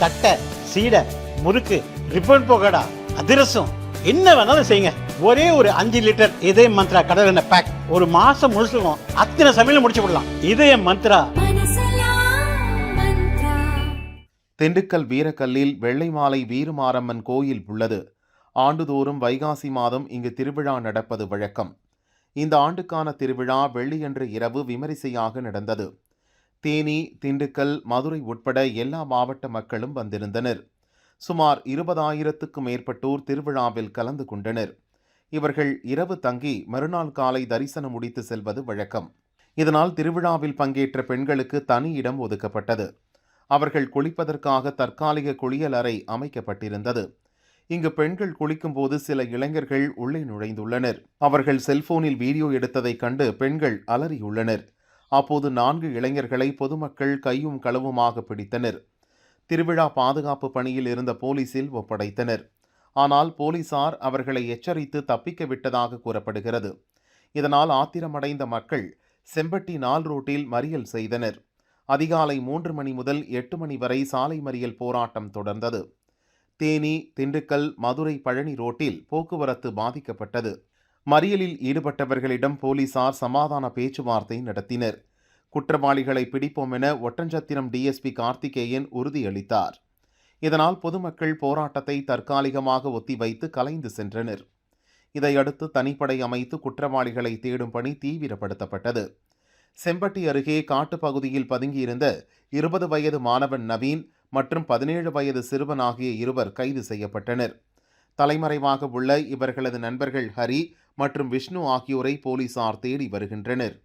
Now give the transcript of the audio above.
தட்டை சீடை முறுக்கு ரிப்பன் போகடா அதிரசம். என்ன வேணாலும் செய்யுங்க. ஒரே ஒரு அஞ்சு லிட்டர் இதய மந்த்ரா கடல் எண்ணெய் பேக் ஒரு மாசம் முழுசுக்கும் அத்தனை சமையல முடிச்சு விடலாம். இதய மந்த்ரா. திண்டுக்கல் வீரக்கல்லில் வெள்ளை மாலை வீரமாரம்மன் கோயில் உள்ளது. ஆண்டுதோறும் வைகாசி மாதம் இங்கு திருவிழா நடப்பது வழக்கம். இந்த ஆண்டுக்கான திருவிழா வெள்ளியன்று இரவு விமரிசையாக நடந்தது. தேனி திண்டுக்கல் மதுரை உட்பட எல்லா மாவட்ட மக்களும் வந்திருந்தனர். சுமார் இருபதாயிரத்துக்கும் மேற்பட்டோர் திருவிழாவில் கலந்து கொண்டனர். இவர்கள் இரவு தங்கி மறுநாள் காலை தரிசனம் முடித்து செல்வது வழக்கம். இதனால் திருவிழாவில் பங்கேற்ற பெண்களுக்கு தனி இடம் ஒதுக்கப்பட்டது. அவர்கள் குளிப்பதற்காக தற்காலிக குளியல் அறை அமைக்கப்பட்டிருந்தது. இங்கு பெண்கள் குளிக்கும்போது சில இளைஞர்கள் உள்ளே நுழைந்துள்ளனர். அவர்கள் செல்போனில் வீடியோ எடுத்ததைக் கண்டு பெண்கள் அலறியுள்ளனர். அப்போது நான்கு இளைஞர்களை பொதுமக்கள் கையும் களவுமாக பிடித்தனர். திருவிழா பாதுகாப்பு பணியில் இருந்த போலீசில் ஒப்படைத்தனர். ஆனால் போலீசார் அவர்களை எச்சரித்து தப்பிக்க விட்டதாக கூறப்படுகிறது. இதனால் ஆத்திரமடைந்த மக்கள் செம்பட்டி நாள் ரோட்டில் மறியல் செய்தனர். அதிகாலை மூன்று மணி முதல் எட்டு மணி வரை சாலை மறியல் போராட்டம் தொடர்ந்தது. தேனி திண்டுக்கல் மதுரை பழனி ரோட்டில் போக்குவரத்து பாதிக்கப்பட்டது. மறியலில் ஈடுபட்டவர்களிடம் போலீசார் சமாதான பேச்சுவார்த்தை நடத்தினர். குற்றவாளிகளை பிடிப்போம் என ஒட்டஞ்சத்திரம் டிஎஸ்பி கார்த்திகேயன் உறுதியளித்தார். இதனால் பொதுமக்கள் போராட்டத்தை தற்காலிகமாக ஒத்திவைத்து கலைந்து சென்றனர். இதையடுத்து தனிப்படை அமைத்து குற்றவாளிகளை தேடும் பணி தீவிரப்படுத்தப்பட்டது. செம்பட்டி அருகே காட்டுப்பகுதியில் பதுங்கியிருந்த இருபது வயது மாணவன் நவீன் மற்றும் பதினேழு வயது சிறுவன் ஆகிய இருவர் கைது செய்யப்பட்டனர். தலைமறைவாக உள்ள இவர்களது நண்பர்கள் ஹரி மற்றும் விஷ்ணு ஆகியோரை போலீசார் தேடி வருகின்றனர்.